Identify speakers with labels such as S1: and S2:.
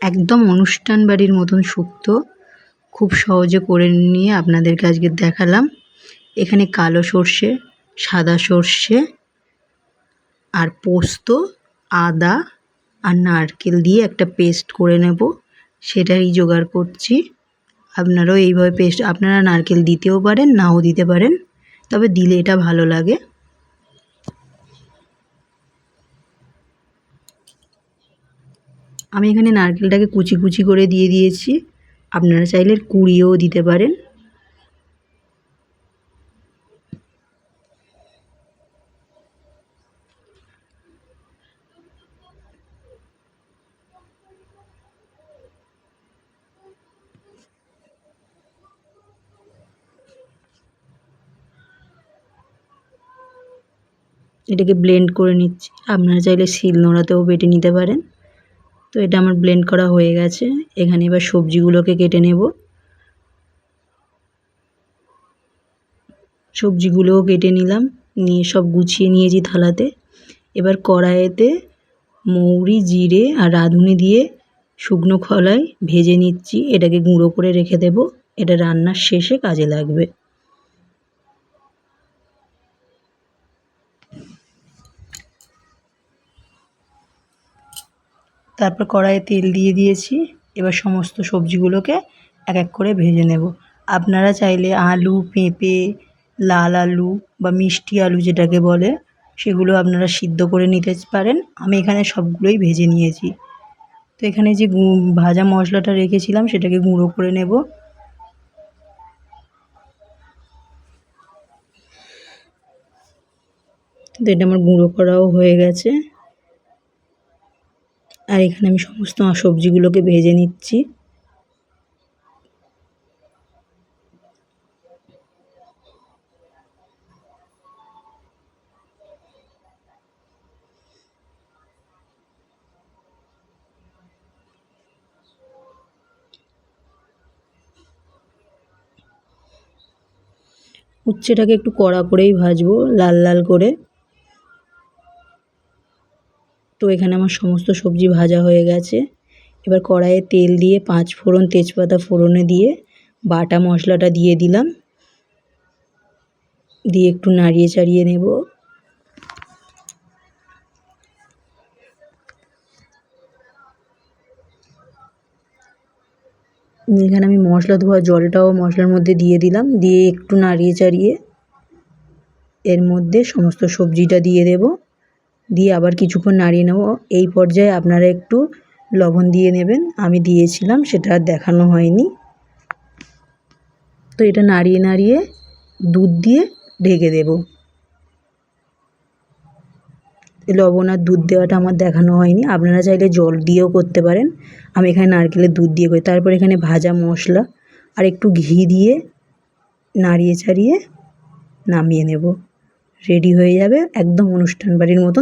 S1: একদম অনুষ্ঠান বাড়ির মতন শুক্তো খুব সহজে করে নিয়ে আপনাদেরকে আজকে দেখালাম। এখানে কালো সর্ষে, সাদা সর্ষে আর পোস্ত, আদা আর নারকেল দিয়ে একটা পেস্ট করে নেব। সেটাই জোগাড় করছি। আপনারাও এইভাবে পেস্ট, আপনারা নারকেল দিতেও পারেন, নাও দিতে পারেন, তবে দিলে এটা ভালো লাগে। আমি এখানে নারকেলটাকে কুচি কুচি করে দিয়ে দিয়েছি। আপনারা চাইলে কুড়িয়েও দিতে পারেন। এটাকে ব্লেন্ড করে নিচ্ছি। আপনারা চাইলে শিল নোড়াতেও বেটে নিতে পারেন। তো এটা আমার ব্লেন্ড করা হয়ে গেছে। এখানে এবার সবজিগুলোকে কেটে নেব। সবজিগুলোও কেটে নিলাম। নিয়ে সব গুছিয়ে নিয়েছি থালাতে। এবার কড়াইতে মৌরি, জিরে আর রাঁধুনি দিয়ে শুকনো খোলায় ভেজে নিচ্ছি। এটাকে গুঁড়ো করে রেখে দেব। এটা রান্নার শেষে কাজে লাগবে। তারপর কড়াইয়ে তেল দিয়ে দিয়েছি। এবার সমস্ত সবজিগুলোকে এক এক করে ভেজে নেব। আপনারা চাইলে আলু, পেঁপে, লাল আলু বা মিষ্টি আলু যেটাকে বলে, সেগুলো আপনারা সিদ্ধ করে নিতে পারেন। আমি এখানে সবগুলোই ভেজে নিয়েছি। তো এখানে যে ভাজা মশলাটা রেখেছিলাম, সেটাকে গুঁড়ো করে নেব। তো এটা আমার গুঁড়ো করাও হয়ে গেছে। আর এখানে আমি সমস্ত সবজিগুলোকে ভেজে নিচ্ছি। উচ্ছেটাকে একটু কড়া করেই ভাজবো, লাল লাল করে। তো এখানে আমার সমস্ত সবজি ভাজা হয়ে গেছে। এবার কড়াইয়ে তেল দিয়ে পাঁচ ফোড়ন তেজপাতা ফোড়নে দিয়ে বাটা মশলাটা দিয়ে দিলাম। দিয়ে একটু নাড়িয়ে চাড়িয়ে নেব। এখানে আমি মশলা ধোয়া জলটাও মশলার মধ্যে দিয়ে দিলাম। দিয়ে একটু নাড়িয়ে চাড়িয়ে এর মধ্যে সমস্ত সবজিটা দিয়ে দেবো। দিয়ে আবার কিছুক্ষণ নাড়িয়ে নেব। এই পর্যায়ে আপনারা একটু লবণ দিয়ে নেবেন। আমি দিয়েছিলাম, সেটা আর দেখানো হয়নি। তো এটা নাড়িয়ে নাড়িয়ে দুধ দিয়ে ঢেকে দেব। লবণ আর দুধ দেওয়াটা আমার দেখানো হয়নি। আপনারা চাইলে জল দিয়েও করতে পারেন। আমি এখানে নারকেলের দুধ দিয়ে করি। তারপর এখানে ভাজা মশলা আর একটু ঘি দিয়ে নাড়িয়ে চাড়িয়ে নামিয়ে নেব। রেডি হয়ে যাবে একদম অনুষ্ঠান বাড়ির মতন।